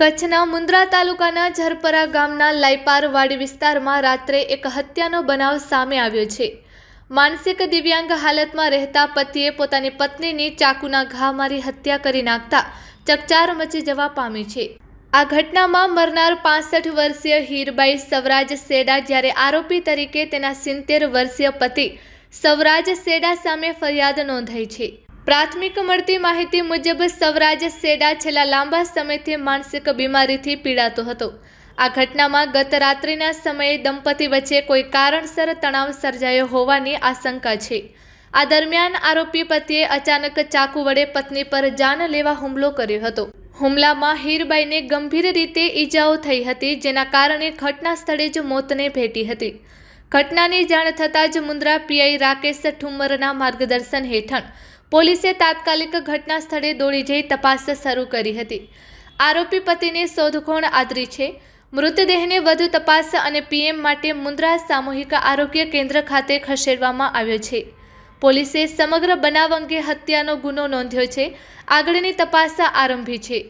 કચ્છના મુન્દ્રા તાલુકાના ઝરપરા ગામના લાઈપારવાડી વિસ્તારમાં રાત્રે એક હત્યાનો બનાવ સામે આવ્યો છે. માનસિક દિવ્યાંગ હાલતમાં રહેતા પતિએ પોતાની પત્નીની ચાકુના ઘા મારી હત્યા કરી નાખતા ચકચાર મચી જવા પામી છે. આ ઘટનામાં મરનાર પાસઠ વર્ષીય હીરબાઈ સવરાજ સેડા જ્યારે આરોપી તરીકે તેના સિત્તેર વર્ષીય પતિ સવરાજ સેડા સામે ફરિયાદ નોંધાઈ છે. પ્રાથમિક મળતી માહિતી મુજબ સવરાજ સેડા છેલ્લા લાંબા સમયથી માનસિક બીમારીથી પીડાતો હતો. આ ઘટનામાં ગત રાત્રિના સમયે દંપતી વચ્ચે કોઈ કારણસર તણાવ સર્જાયો હોવાની આશંકા છે. આ દરમિયાન આરોપી પતિએ અચાનક ચાકુ વડે પત્ની પર જાન લેવા હુમલો કર્યો હતો. હુમલામાં હીરબાઈને ગંભીર રીતે ઈજાઓ થઈ હતી, જેના કારણે ઘટના સ્થળે જ મોતને ભેટી હતી. ઘટનાની જાણ થતાં જ મુન્દ્રા પીઆઈ રાકેશ ઠુમ્મરના માર્ગદર્શન હેઠળ પોલીસે તાત્કાલિક ઘટના સ્થળે દોડી જઈ તપાસ શરૂ કરી હતી. આરોપી પતિની શોધખોળ આદરી છે. મૃતદેહને વધુ તપાસ અને પીએમ માટે મુન્દ્રા સામૂહિક આરોગ્ય કેન્દ્ર ખાતે ખસેડવામાં આવ્યો છે. પોલીસે સમગ્ર બનાવ અંગે હત્યાનો ગુનો નોંધ્યો છે. આગળની તપાસ આરંભી છે.